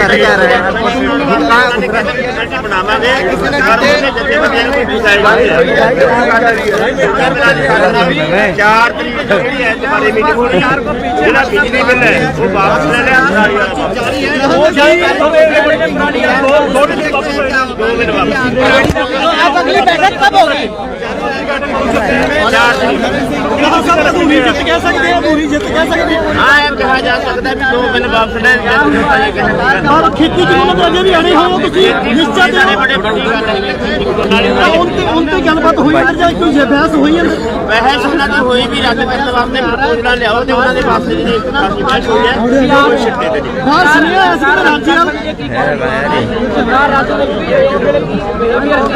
ਕਰ ਰਹੇ ਬਣਾਵਾਂਗੇ ਪਰ ਉਹਨੇ ਜਥੇਬੰਦੀਆਂ ਨੂੰ ਵੀ ਸਾਈਡ ਚਾਰ ਤਰੀਕ ਨੂੰ ਜਿਹੜੀ ਹੈ ਤੁਹਾਡੀ ਮੀਟਿੰਗ ਹੋਣੀ ਹੈ ਜਿਹੜਾ ਬਿਜਲੀ ਬਿੱਲ ਹੈ ਉਹ ਵਾਪਸ ਲੈ ਲਿਆ ਨਾਲੀ ਵਾਲਾ ਉਹ ਜਾਈ ਦੋ ਦਿਨ ਵਾਪਸ अब अगली बैठक कब होगी ਚਾਰ ਤਰੀਕ पूरी जित कह सकते हैं पूरी जित कह सकते हैं ਹਾਂ ਇਹ ਕਿਹਾ ਜਾ ਸਕਦਾ ਵੀ ਦੋ ਬਿੱਲ ਵਾਪਸ ਲੈ ਲੈ और खेती कानून तो अजे भी अड़े हुए ਸਾਰੇ ਬੜੇ ਵੱਡੀ। ਗੱਲ ਹੈ। ਹੁਣ ਤੇ ਹੁਣ ਤੇ ਗੱਲਬਾਤ ਹੋਈ ਹੈ ਜਾਂ ਕੋਈ ਬਹਿਸ ਹੋਈ ਹੈ ਬਹਿਸ ਉਹਨਾਂ ਦੀ ਹੋਈ ਵੀ ਰੱਦ ਕਰਨ ਵਾਸਤੇ ਪ੍ਰਪੋਜ਼ਲਾਂ ਲਿਆਓ ਤੇ ਉਹਨਾਂ ਦੇ ਵਾਸਤੇ ਜਿਹੜੀ ਸਾਡੀ ਬਹਿਸ ਹੋਈ ਹੈ ਉਹ ਛੱਡੇ ਤੇ ਨਹੀਂ। ਬਾਹਰ ਸੁਣਿਆ ਅਸੀਂ ਤਾਂ ਰਾਜੀ ਨਾਲ? ਸਰਕਾਰ ਰਾਜ ਦੇ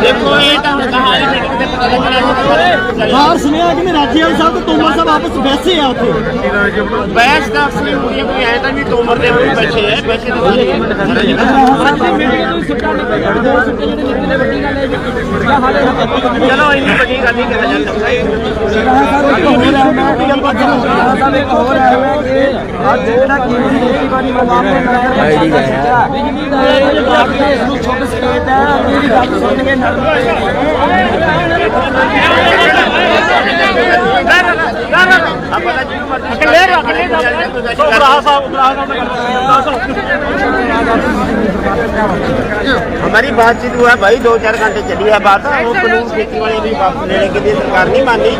ਦੇਖੋ ਇਹ ਤਾਂ ਕਹਾ ਹੀ ਮੀਟਿੰਗ ਤੇ ਪਤਾ ਲੱਗਣਾ ਬਾਹਰ ਸੁਣਿਆ ਕਿ ਰਾਜੀ ਵਾਲੀ ਸਾਹਿਬ ਤੇ ਤੋਮਰ ਸਾਹਿਬ ਆਪਸ ਬੈਸੇ ਆ ਉੱਥੇ। ਬਹਿਸ ਦਾ ਅਸਲੀ ਹੋਈ ਹੈ ਕੋਈ ਐ ਤਾਂ ਨਹੀਂ ਤੋਮਰ ਦੇ ਬੈਠੇ ਹੈ ਬੈਠੇ ਤਾਂ ਸਾਰੇ। ਇੰਨੀ ਵੱਡੀ ਗੱਲ ਨਹੀਂ ਕਰਿਆ ਜਾਂਦਾ ਆਪਾਂ ਤਾਂ ਜਿਹਨੂੰ हमारी बातचीत हुआ भाई दो चार घंटे चली है बात वो कानून खेती वाले भी वापस लेने के लिए सरकार नहीं मानी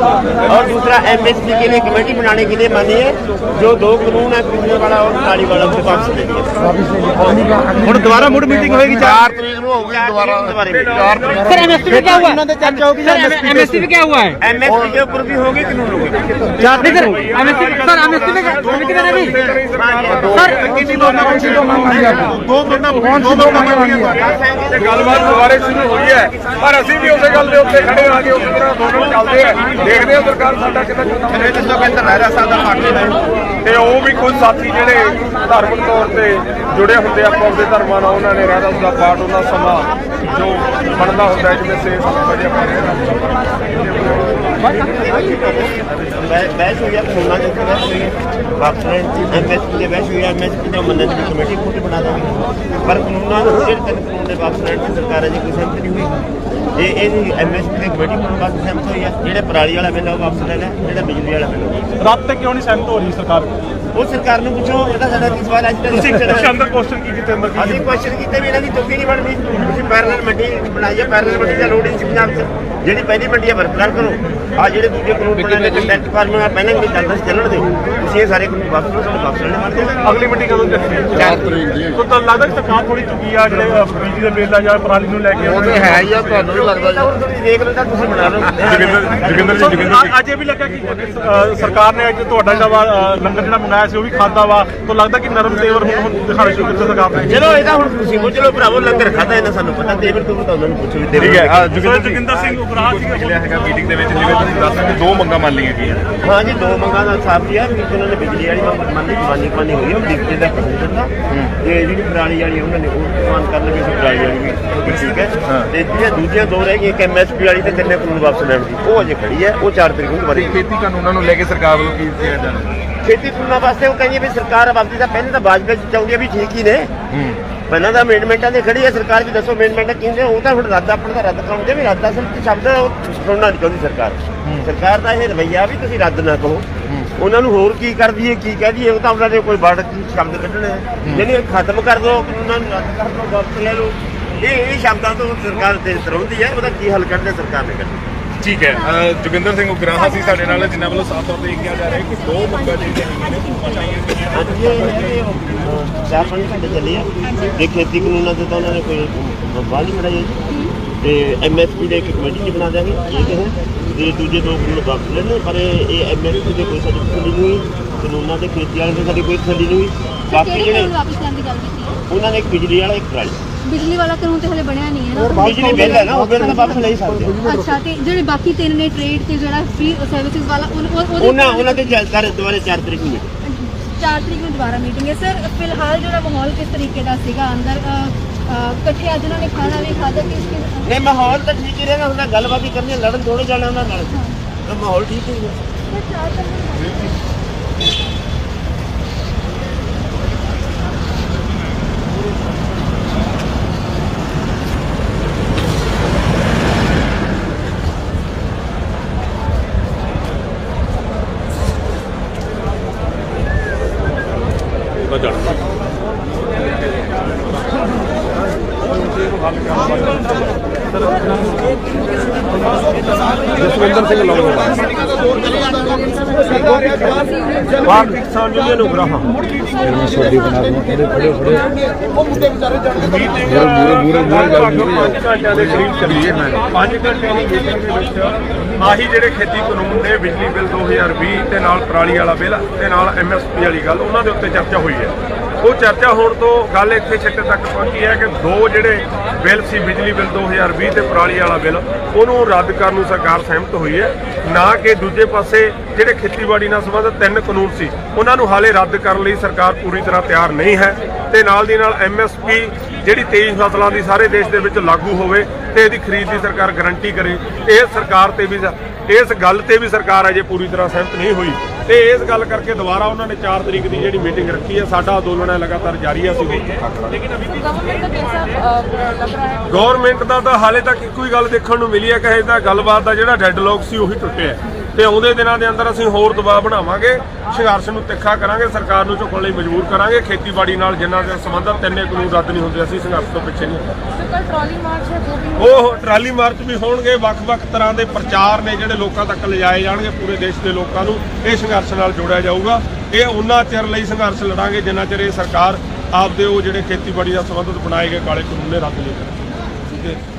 और दूसरा एमएसपी के लिए कमेटी बनाने के लिए मानी है जो दो कानून है पिछले वाला और नाली वाला वो वापस ले लिया ਹੁਣ ਦੁਬਾਰਾ ਮੁੜ ਮੀਟਿੰਗ ਹੋਏਗੀ चार तरीक को होगी दोबारा चार तरीक सर एमएसपी पे क्या हुआ चर्चा होगी सर एमएसपी पे क्या हुआ है एमएसपी के ऊपर भी होगी कानून होगी सर एमएसपी सर एमएसपी पे कमेटी बना दी सर ਕਿੰਨੀ ਦੋ ਮੰਗਾਂ ਤੇ ਗੱਲਬਾਤ ਦੁਬਾਰੇ ਸ਼ੁਰੂ ਹੋਈ ਹੈ। ਪਰ ਅਸੀਂ ਵੀ ਉਸੇ ਗੱਲ ਦੇ ਉੱਤੇ ਖੜੇ ਆ ਕੇ ਉਸੇ ਤਰ੍ਹਾਂ ਦੋਨੋਂ ਚੱਲਦੇ ਆ। ਦੇਖਦੇ ਆ ਸਰਕਾਰ ਸਾਡਾ ਕਿੱਦਾਂ ਚੱਲਦਾ। ਮੇਰੇ ਦੱਸੋ ਕਹਿੰਦਾ ਰਹਿ ਸਕਦਾ ਪਾਰਟੀ ਤੇ ਉਹ ਵੀ ਕੁਝ ਸਾਥੀ ਜਿਹੜੇ ਧਾਰਮਿਕ ਤੌਰ ਤੇ ਜੁੜੇ ਹੁੰਦੇ ਆ ਆਪੋ ਆਪਦੇ ਧਰਮਾਂ ਨਾਲ ਉਹਨਾਂ ਨੇ ਰਹਿਦਾ ਦਾ ਪਾਠ ਉਹਨਾਂ ਸਮਾਂ ਜੋ ਬਣਦਾ ਹੁੰਦਾ ਜਿਵੇਂ ਸੇ ਵਜੇ ਬਹਿਸ ਹੋਈ ਆ ਕੋਨਾ ਦੇ ਉੱਤੇ ਬਹਿਸ ਹੋਈ ਆ ਵਾਪਸਰਨ ਦੀ ਐਮਐਸਪੀ ਦੇ ਬਹਿਸ ਹੋਈ ਆ ਐਮਐਸਪੀ ਦਾ ਮੰਨਣ ਦੀ ਕਮੇਟੀ ਖੁਦ ਬਣਾ ਦੇਣੀ ਪਰ ਕਾਨੂੰਨਾਂ ਨੂੰ ਸਿਰ ਤੱਕ ਕਾਨੂੰਨ ਦੇ ਵਾਪਸਰਨ ਦੀ ਸਰਕਾਰ ਅਜੇ ਕੋਈ ਸਹਿਮਤ ਨਹੀਂ ਹੋਈ। ਜੇ ਇਹਦੀ ਐਮਐਸਪੀ ਦੀ ਕਮੇਟੀ ਕੋਲ ਬਾਅਦ ਸਹਿਮਤ ਹੋਈ ਆ ਜਿਹੜੇ ਪਰਾਲੀ ਵਾਲਾ ਬਿੱਲ ਆ ਉਹ ਵਾਪਸ ਲੈਣਾ ਜਿਹੜਾ ਬਿਜਲੀ ਵਾਲਾ ਬਿੱਲ ਰੱਬ ਤੱਕ ਕਿਉਂ ਨਹੀਂ ਸਹਿਮਤ ਹੋ ਰਹੀ ਸਰਕਾਰ? ਉਹ ਸਰਕਾਰ ਨੂੰ ਪੁੱਛੋ ਇਹਦਾ ਸਾਡਾ ਕੀ ਸਵਾਲ ਅੱਜ ਤੱਕ ਤੁਸੀਂ ਅੰਦਰ ਕੁਐਸਚਨ ਕੀ ਕੀਤੇ ਅੰਦਰ ਅਸੀਂ ਕੁਐਸਚਨ ਕੀਤੇ ਵੀ ਇਹਨਾਂ ਦੀ ਚੁੱਕੀ ਨਹੀਂ ਬਣਦੀ। ਪੈਰਲਲ ਮੰਡੀ ਬਣਾਈ ਹੈ ਪੈਰਲਲ ਮੰਡੀ ਦਾ ਲੋੜ ਹੀ ਨਹੀਂ ਸੀ ਪੰਜਾਬ 'ਚ। ਜਿਹੜੀ ਪਹਿਲੀ ਮੰਡੀ ਹੈ ਬਰਕਰਾਰ ਕਰੋ ਆ ਜਿਹੜੇ ਦੂਜੇ ਕਾਨੂੰਨ ਬਣੇ ਨੇ ਕੰਟੈਕਟ ਫਾਰਮਰ ਆ ਪਹਿਲਾਂ ਵੀ ਚੱਲਦਾ ਸੀ ਚੱਲਣ ਦੇ। ਤੁਸੀਂ ਇਹ ਸਾਰੇ ਕਾਨੂੰਨ ਵਾਪਸ ਲਓ ਵਾਪਸ ਲੈਣੇ ਬਣਦੇ ਅਗਲੀ ਮੀਟਿੰਗ ਕਦੋਂ ਚੱਲਣੀ ਹੈ ਦੀ। ਤਾਂ ਲੱਗਦਾ ਕਿ ਸਰਕਾਰ ਥੋੜੀ ਚੁੱਕੀ ਆ ਜਿਹੜੇ ਅ, ਬਿਜਲੀ ਦੇ ਬਿੱਲ ਜਾਂ ਪਰਾਲੀ ਨੂੰ ਲੈ ਕੇ ਉਹ ਤੇ ਹੈ ਹੀ ਆ ਤੁਹਾਨੂੰ ਨਹੀਂ ਲੱਗਦਾ ਤੁਸੀਂ ਦੇਖ ਲਓ ਤਾਂ ਤੁਸੀਂ ਬਣਾ ਲਓ। ਜੋਗਿੰਦਰ ਜੀ ਜੋਗਿੰਦਰ ਅੱਜ ਇਹ ਵੀ ਲੱਗਾ ਕਿ ਸਰਕਾਰ ਨੇ ਅੱਜ ਤੁਹਾਡਾ ਜਿਹੜਾ ਵਾ ਲੰਗਰ ਜਿਹੜਾ ਮੰਗਾਇਆ ਸੀ ਉਹ ਵੀ ਖਾਦਾ ਵਾ। ਤਾਂ ਲੱਗਦਾ ਕਿ ਨਰਮ ਤੇਵਰ ਹੁਣ ਦਿਖਾਣੇ ਸ਼ੁਰੂ ਕੀਤੇ ਸਰਕਾਰ ਨੇ? ਚਲੋ ਇਹਦਾ ਹੁਣ ਤੁਸੀਂ ਪੁੱਛ ਲਓ ਭਰਾਵੋ ਲੰਗਰ ਖਾਦਾ ਇਹਨਾਂ ਸਾਨੂੰ ਦੇਵਰ ਤੋਂ ਤਾਂ ਉਹਨਾਂ ਨੂੰ ਪੁੱਛੋ ਵੀ ਦੇਵਰ ਠੀਕ ਹੈ ਜੋਗਿੰਦਰ ਜੋਗਿੰਦਰ ਸਿੰਘ ਉਪਰਾਹ ਸੀਗਾ ਮਿਲਿਆ ਹੈਗਾ ਮੀਟਿੰਗ ਦੇ ਵਿੱਚ ਜਿਵੇਂ ਤੁਸੀਂ ਦੱਸ ਰਹੇ ਦੋ ਮੰਗਾਂ ਮੰਨ ਲਈਆਂ ਗਈਆਂ। ਹਾਂ ਜੀ ਦੋ ਮੰਗਾਂ ਦਾ ਸਾਫ਼ ਜੀ ਆ ਵੀ ਉਹਨਾਂ ਨੇ ਬਿਜਲੀ ਵਾਲੀ ਮੰਗ ਮੰਨੀ ਜਵਾਨੀ ਮੰਨੀ ਹੋਈ ਹੈ ਉਹ ਡਿਪਟੀ ਦਾ ਪ੍ਰਸ਼ਨ ਦਾ ਤੇ ਜਿਹੜੀ ਪਰਾਲੀ ਵਾਲੀ ਉਹਨਾਂ ਨੇ ਉਹ ਸਮਾਨ ਕਰਨ ਲੱਗੇ ਸੀ ਪਰਾਲੀ ਵਾਲੀ ਵੀ ਠੀਕ ਹੈ। ਤੇ ਜਿਹੜੀਆਂ ਦੂਜੀਆਂ ਦੋ ਰਹਿ ਗਈਆਂ ਇੱਕ ਐਮਐਸਪੀ ਵਾਲੀ ਤੇ ਤਿੰਨੇ ਕਾਨੂੰਨ ਵਾਪਸ ਲੈਣ ਦੀ। ਉਹ ਅਜੇ ਖੜੀ ਹੈ ਉਹ 4 ਤਰੀਕ ਨੂੰ ਦੁਬਾਰੇ ਖੇਤੀ ਕਾਨੂੰਨਾਂ ਨੂੰ ਲੈ ਕੇ ਸਰਕਾਰ ਵੱਲੋਂ ਕੀ ਜਾਣਾ ਖੇਤੀ ਕਾਨੂੰਨਾਂ ਵਾਸਤੇ ਉਹ ਕਹਿੰਦੀ ਵੀ ਸਰਕਾਰ ਆਬਾਦੀ ਦਾ ਪਹਿਲੇ ਤਾਂ ਬਾਜਪੇ ਚਾਹੁੰਦੀ ਹੈ ਵੀ ਠੀਕ ਹੀ ਨੇ। ਪਹਿਲਾਂ ਤਾਂ ਅਮੈਂਡਮੈਂਟਾਂ ਦੇ ਖੜੀ ਹੈ ਸਰਕਾਰ ਵੀ ਦੱਸੋ ਅਮੈਂਡਮੈਂਟਾਂ ਕਿੰਨੇ ਉਹ ਤਾਂ ਹੁਣ ਰੱਦ ਆਪਣਾ ਤਾਂ ਰੱਦ ਕਰਾਉਂਦੇ ਵੀ ਰੱਦ ਅਸਲ ਚ ਸ਼ਬਦ ਉਹ ਸੁਣਨਾ ਨਹੀਂ ਚਾਹੁੰਦੀ ਸਰਕਾਰ। ਸਰਕਾਰ ਦਾ ਇਹ ਰਵਈਆ ਵੀ ਤੁਸੀਂ ਰੱਦ ਨਾ ਕਹੋ ਉਹਨਾਂ ਨੂੰ ਹੋਰ ਕੀ ਕਰ ਦਈਏ ਕੀ ਕਹਿ ਦਈਏ ਉਹ ਤਾਂ ਉਹਨਾਂ ਦੇ ਕੋਈ ਵਰਡ ਸ਼ਬਦ ਕੱਢਣੇ ਯਾਨੀ ਖਤਮ ਕਰ ਦਿਓ ਕਾਨੂੰਨਾਂ ਨੂੰ ਰੱਦ ਕਰ ਦਿਓ ਵਾਪਸ ਲੈ ਲਓ। ਇਹ ਇਹ ਸ਼ਬਦਾਂ ਤੋਂ ਸਰਕਾਰ ਤੇ ਤਰਉਂਦੀ ਹੈ ਉਹਦਾ ਕੀ ਹੱਲ ਕੱਢਦੇ ਸਰਕਾਰ ਨੇ ਕੱਢਣਾ ਠੀਕ ਹੈ। ਜੋਗਿੰਦਰ ਸਿੰਘ ਉਗਰਾਹਾ ਸੀ ਸਾਡੇ ਨਾਲ ਜਿਨ੍ਹਾਂ ਵੱਲੋਂ ਸਾਫ਼ ਤੌਰ ਤੇ ਇਹ ਕਿਹਾ ਜਾ ਰਿਹਾ ਹੈ ਕਿ ਦੋ ਮੰਗਾਂ ਜਿਹੜੀਆਂ ਹੈਗੀਆਂ ਨੇ ਚਾਰ ਪੰਜ ਘੰਟੇ ਚੱਲੇ ਆ। ਤੇ ਖੇਤੀ ਕਾਨੂੰਨਾਂ ਤੇ ਤਾਂ ਉਹਨਾਂ ਨੇ ਕੋਈ ਵਾਹ ਨਹੀਂ ਜੀ। ਤੇ ਐਮਐਸਪੀ ਦੇ ਇੱਕ ਕਮੇਟੀ ਬਣਾ ਦਿਆਂਗੇ ਇਹ ਤੇ ਹੈ ਤੇ ਦੂਜੇ ਦੋ ਕਾਨੂੰਨ ਵਾਪਸ ਲੈਣੇ ਪਰ ਇਹ ਐਮਐਸਪੀ ਦੇ ਕੋਈ ਸਾਡੀ ਤਸੱਲੀ ਨਹੀਂ ਕਾਨੂੰਨਾਂ ਦੇ ਖੇਤੀ ਵਾਲੇ ਦੇ ਸਾਡੀ ਕੋਈ ਤਸੱਲੀ ਨਹੀਂ ਹੋਈ। ਬਾਕੀ ਜਿਹੜੇ ਕਾਨੂੰਨ ਵਾਪਸ ਲੈਣ ਦੀ ਗੱਲ ਕੀਤੀ ਹੈ? ਉਹਨਾਂ ਨੇ ਇੱਕ ਬਿਜਲੀ ਵਾਲਾ ਇੱਕ ਪਰਾਲੀ ਬਿਜਲੀ ਵਾਲਾ ਕਾਨੂੰਨ ਤੇ ਹਲੇ ਬਣਿਆ ਨਹੀਂ ਹੈ ਨਾ। ਬਿਜਲੀ ਬਿੱਲ ਹੈ ਨਾ ਉਹ ਬਿੱਲ ਤਾਂ ਵਾਪਸ ਲੈ ਹੀ ਸਕਦੇ ਆ। ਅੱਛਾ ਤੇ ਜਿਹੜੇ ਬਾਕੀ ਤਿੰਨ ਨੇ ਟ੍ਰੇਡ ਤੇ ਜਿਹੜਾ ਫ੍ਰੀ ਸਰਵਿਸਿਜ਼ ਵਾਲਾ ਉਹ- ਉਹ- ਉਹਦੇ ਉਹਨਾਂ ਉਹਨਾਂ ਦੇ ਚੱਲ ਕਰ ਦੁਬਾਰੇ 4 ਤਰੀਕ ਨੂੰ meeting। 4 ਤਰੀਕ ਨੂੰ ਦੁਬਾਰਾ ਮੀਟਿੰਗ ਹੈ। ਸਰ ਫਿਲਹਾਲ ਜਿਹੜਾ ਮਾਹੌਲ ਕਿਸ ਤਰੀਕੇ ਦਾ ਸੀਗਾ? ਅੰਦਰ ਅ, ਅ, ਇਕੱਠੇ ਅੱਜ ਉਹਨਾਂ ਨੇ ਖਾਣਾ ਵੀ ਖਾਧਾ ਕਿਸ ਕਿਸ ਨਹੀਂ ਮਾਹੌਲ ਤਾਂ ਠੀਕ ਹੀ ਰਹਿਣਾ ਹੁੰਦਾ ਗੱਲਬਾਤ ਹੀ ਕਰਨੀ ਹੈ, ਲੜਨ ਥੋੜੇ ਜਾਣਾ ਉਹਨਾਂ ਨਾਲ। ਤਾਂ ਮਾਹੌਲ ਠੀਕ ਹੀ ਹੈ। ਜਸਵਿੰਦਰ ਸਿੰਘ ਲੋਗੋਵਾਲ ਭਾਰਤੀ ਕਿਸਾਨ ਯੂਨੀਅਨ ਉਗਰਾਹਾਂ। ਪੰਜ ਘੰਟਿਆਂ ਦੇ ਕਰੀਬ ਚੱਲੀ ਹੈ ਪੰਜ ਘੰਟਿਆਂ ਦੀ ਮੀਟਿੰਗ ਦੇ ਵਿੱਚ ਆਹੀ ਜਿਹੜੇ ਖੇਤੀ ਕਾਨੂੰਨ ਨੇ ਬਿਜਲੀ ਬਿੱਲ 2020 ਤੇ ਨਾਲ ਪਰਾਲੀ ਵਾਲਾ ਬਿੱਲ ਤੇ ਨਾਲ ਐਮਐਸਪੀ ਵਾਲੀ ਗੱਲ ਉਹਨਾਂ ਦੇ ਉੱਤੇ ਚਰਚਾ ਹੋਈ ਹੈ। ਉਹ ਚਰਚਾ ਹੋਣ ਤੋਂ ਗੱਲ ਇੱਥੇ ਛਿੱਟੇ ਤੱਕ ਪਹੁੰਚੀ ਹੈ ਕਿ ਦੋ ਜਿਹੜੇ ਬਿੱਲ ਸੀ, ਬਿਜਲੀ ਬਿੱਲ 2020 ਤੇ ਪਰਾਲੀ ਵਾਲਾ ਬਿੱਲ। ਉਹਨੂੰ ਰੱਦ ਕਰਨ ਨੂੰ ਸਰਕਾਰ ਸਹਿਮਤ ਹੋਈ ਹੈ। ਨਾ ਕਿ ਦੂਜੇ ਪਾਸੇ ਜਿਹੜੇ ਖੇਤੀਬਾੜੀ ਨਾਲ ਸੰਬੰਧਿਤ ਤਿੰਨ ਕਾਨੂੰਨ ਸੀ, ਉਹਨਾਂ ਨੂੰ ਹਾਲੇ ਰੱਦ ਕਰਨ ਲਈ ਸਰਕਾਰ ਪੂਰੀ ਤਰ੍ਹਾਂ ਤਿਆਰ ਨਹੀਂ ਹੈ। ਤੇ ਨਾਲ ਦੀ ਨਾਲ ਐਮਐਸਪੀ ਜਿਹੜੀ 23 ਫਸਲਾਂ ਦੀ ਸਾਰੇ ਦੇਸ਼ ਦੇ ਵਿੱਚ ਲਾਗੂ ਹੋਵੇ ਤੇ ਇਹਦੀ ਖਰੀਦ ਦੀ ਸਰਕਾਰ ਗਾਰੰਟੀ ਕਰੇ। ਇਹ ਸਰਕਾਰ ਤੇ ਵੀ ਇਸ ਗੱਲ ਤੇ ਵੀ ਸਰਕਾਰ ਅਜੇ ਪੂਰੀ ਤਰ੍ਹਾਂ ਸਹਿਮਤ ਨਹੀਂ ਹੋਈ। ਤੇ ਇਸ ਗੱਲ ਕਰਕੇ ਦੁਬਾਰਾ ਉਹਨਾਂ ਨੇ 4 ਤਰੀਕ ਦੀ ਜਿਹੜੀ ਮੀਟਿੰਗ ਰੱਖੀ ਹੈ ਸਾਡਾ ਅੰਦੋਲਨ ਹੈ ਲਗਾਤਾਰ ਜਾਰੀ ਹੈ ਅਸੀਂ ਲੇਕਿਨ ਅਭੀ ਗਵਰਨਮੈਂਟ ਦਾ ਤਾਂ ਹਾਲੇ ਤੱਕ ਇੱਕੋ ਹੀ ਗੱਲ ਦੇਖਣ ਨੂੰ ਮਿਲੀ ਹੈ ਕਿ ਇਹਦਾ ਗੱਲਬਾਤ ਦਾ ਜਿਹੜਾ ਡੈਡਲੌਕ ਸੀ ਉਹੀ ਟੁੱਟਿਆ ਤੇ ਆਉਂਦੇ ਦਿਨਾਂ ਦੇ ਅੰਦਰ ਅਸੀਂ ਹੋਰ ਦਬਾਅ ਬਣਾਵਾਂਗੇ ਸੰਘਰਸ਼ ਨੂੰ ਤਿੱਖਾ ਕਰਾਂਗੇ ਸਰਕਾਰ ਨੂੰ ਝੁਕਣ ਲਈ ਮਜਬੂਰ ਕਰਾਂਗੇ ਖੇਤੀਬਾੜੀ ਨਾਲ ਜਿੰਨਾ ਦੇ ਸੰਬੰਧਤ ਤਿੰਨੇ ਕਾਨੂੰਨ ਰੱਦ ਨਹੀਂ ਹੁੰਦੇ ਅਸੀਂ ਸੰਘਰਸ਼ ਤੋਂ ਪਿੱਛੇ ਨਹੀਂ ਉਹ ਟਰਾਲੀ ਮਾਰਚ ਵੀ ਹੋਣਗੇ ਵੱਖ-ਵੱਖ ਤਰ੍ਹਾਂ ਦੇ ਪ੍ਰਚਾਰ ਨੇ ਜਿਹੜੇ ਲੋਕਾਂ ਤੱਕ ਲਿਜਾਏ ਜਾਣਗੇ ਪੂਰੇ ਦੇਸ਼ ਦੇ ਲੋਕਾਂ ਨੂੰ ਇਹ ਸੰਘਰਸ਼ ਨਾਲ ਜੋੜਿਆ ਜਾਊਗਾ। ਇਹ ਉਹਨਾਂ ਚਿਰ ਲਈ ਸੰਘਰਸ਼ ਲੜਾਂਗੇ ਜਿੰਨਾ ਚਿਰ ਇਹ ਸਰਕਾਰ ਆਪਦੇ ਉਹ ਜਿਹੜੇ ਖੇਤੀਬਾੜੀ ਦਾ ਸੰਬੰਧਿਤ ਬਣਾਏ ਗਏ ਕਾਲੇ ਕਾਨੂੰਨ ਨੇ ਰੱਦ ਨਹੀਂ ਕਰਦੇ ਠੀਕ ਹੈ।